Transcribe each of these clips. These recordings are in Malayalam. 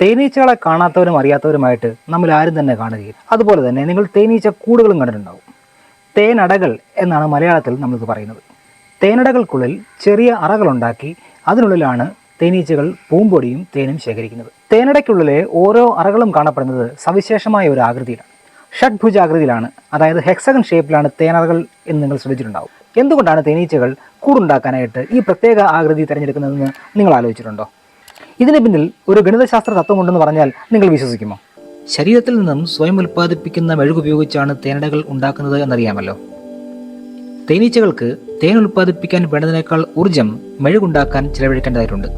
തേനീച്ചകളെ കാണാത്തവരും അറിയാത്തവരുമായിട്ട് നമ്മൾ ആരും തന്നെ കാണുകയില്ല. അതുപോലെ തന്നെ നിങ്ങൾ തേനീച്ച കൂടുകളും കണ്ടിട്ടുണ്ടാവും. തേനടകൾ എന്നാണ് മലയാളത്തിൽ നമ്മളിത് പറയുന്നത്. തേനടകൾക്കുള്ളിൽ ചെറിയ അറകളുണ്ടാക്കി അതിനുള്ളിലാണ് തേനീച്ചകൾ പൂമ്പൊടിയും തേനും ശേഖരിക്കുന്നത്. തേനടയ്ക്കുള്ളിലെ ഓരോ അറകളും കാണപ്പെടുന്നത് സവിശേഷമായ ഒരു ആകൃതിയിലാണ്. ഷഡ്ഭുജാകൃതിയിലാണ്. അതായത് ഹെക്സഗൺ ഷേപ്പിലാണ് തേനറകൾ എന്ന് നിങ്ങൾ ശ്രദ്ധിച്ചിട്ടുണ്ടാവും. എന്തുകൊണ്ടാണ് തേനീച്ചകൾ കൂടുണ്ടാക്കാനായിട്ട് ഈ പ്രത്യേക ആകൃതി തിരഞ്ഞെടുക്കുന്നതെന്ന് നിങ്ങൾ ആലോചിച്ചിട്ടുണ്ടോ? ഇതിന് പിന്നിൽ ഒരു ഗണിതശാസ്ത്ര തത്വം ഉണ്ടെന്ന് പറഞ്ഞാൽ നിങ്ങൾ വിശ്വസിക്കുമോ? ശരീരത്തിൽ നിന്നും സ്വയം ഉൽപ്പാദിപ്പിക്കുന്ന മെഴുകുപയോഗിച്ചാണ് തേനടകൾ ഉണ്ടാക്കുന്നത് എന്നറിയാമല്ലോ. തേനീച്ചകൾക്ക് തേൻ ഉൽപ്പാദിപ്പിക്കാൻ വേണ്ടതിനേക്കാൾ ഊർജം മെഴുകുണ്ടാക്കാൻ ചിലവഴിക്കേണ്ടതായിട്ടുണ്ട്.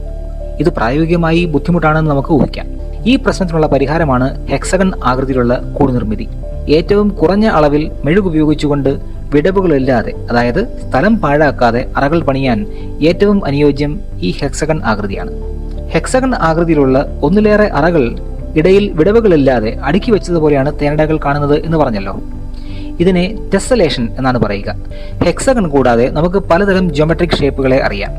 ഇത് പ്രായോഗികമായി ബുദ്ധിമുട്ടാണെന്ന് നമുക്ക് ഊഹിക്കാം. ഈ പ്രശ്നത്തിനുള്ള പരിഹാരമാണ് ഹെക്സഗൺ ആകൃതിയിലുള്ള കൂട് നിർമ്മിതി ഏറ്റവും കുറഞ്ഞ അളവിൽ മെഴുകുപയോഗിച്ചുകൊണ്ട് വിടവുകളില്ലാതെ അതായത് സ്ഥലം പാഴാക്കാതെ അറകൾ പണിയാൻ ഏറ്റവും അനുയോജ്യം ഈ ഹെക്സഗൺ ആകൃതിയാണ്. ഹെക്സഗൺ ആകൃതിയിലുള്ള ഒന്നിലേറെ അറകൾ ഇടയിൽ വിടവുകളില്ലാതെ അടുക്കി വെച്ചതുപോലെയാണ് തേനടകൾ കാണുന്നത് എന്ന് പറഞ്ഞല്ലോ. ഇതിനെ ടെസ്സലേഷൻ എന്നാണ് പറയുക. ഹെക്സഗൺ കൂടാതെ നമുക്ക് പലതരം ജിയോമെട്രിക് ഷേപ്പുകളെ അറിയാം.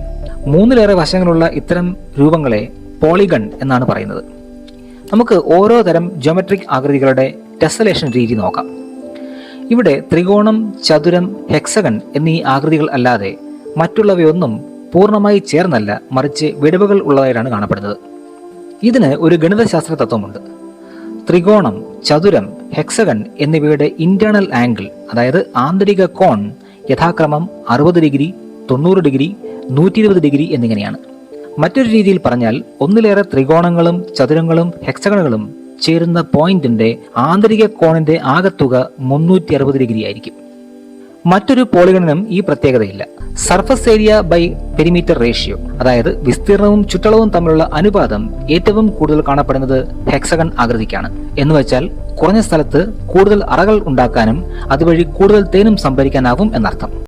മൂന്നിലേറെ വശങ്ങളുള്ള ഇത്തരം രൂപങ്ങളെ പോളിഗൺ എന്നാണ് പറയുന്നത്. നമുക്ക് ഓരോ തരം ജിയോമെട്രിക് ആകൃതികളുടെ ടെസ്സലേഷൻ രീതി നോക്കാം. ഇവിടെ ത്രികോണം ചതുരം ഹെക്സഗൺ എന്നീ ആകൃതികൾ അല്ലാതെ മറ്റുള്ളവയൊന്നും പൂർണമായി ചേർന്നല്ല മറിച്ച് വിടവുകൾ ഉള്ളതായിട്ടാണ് കാണപ്പെടുന്നത്. ഇതിന് ഒരു ഗണിതശാസ്ത്ര തത്വമുണ്ട്. ത്രികോണം ചതുരം ഹെക്സഗൺ എന്നിവയുടെ ഇന്റേണൽ ആംഗിൾ അതായത് ആന്തരിക കോൺ യഥാക്രമം അറുപത് ഡിഗ്രി തൊണ്ണൂറ് ഡിഗ്രി നൂറ്റി ഇരുപത് ഡിഗ്രി എന്നിങ്ങനെയാണ്. മറ്റൊരു രീതിയിൽ പറഞ്ഞാൽ ഒന്നിലേറെ ത്രികോണങ്ങളും ചതുരങ്ങളും ഹെക്സഗണുകളും ചേരുന്ന പോയിന്റിന്റെ ആന്തരിക കോണിന്റെ ആകത്തുക മുന്നൂറ്റി അറുപത് ഡിഗ്രി ആയിരിക്കും മറ്റൊരു പോളിഗണിനും ഈ പ്രത്യേകതയില്ല. Surface area by perimeter ratio അതായത് വിസ്തീർണവും ചുറ്റളവും തമ്മിലുള്ള അനുപാതം ഏറ്റവും കൂടുതൽ കാണപ്പെടുന്നത് ഹെക്സഗൺ ആകൃതിക്കാണ്. എന്ന് വെച്ചാൽ കുറഞ്ഞ സ്ഥലത്ത് കൂടുതൽ അറകൾ ഉണ്ടാക്കാനും അതുവഴി കൂടുതൽ തേനും സംഭരിക്കാനാവും എന്നർത്ഥം.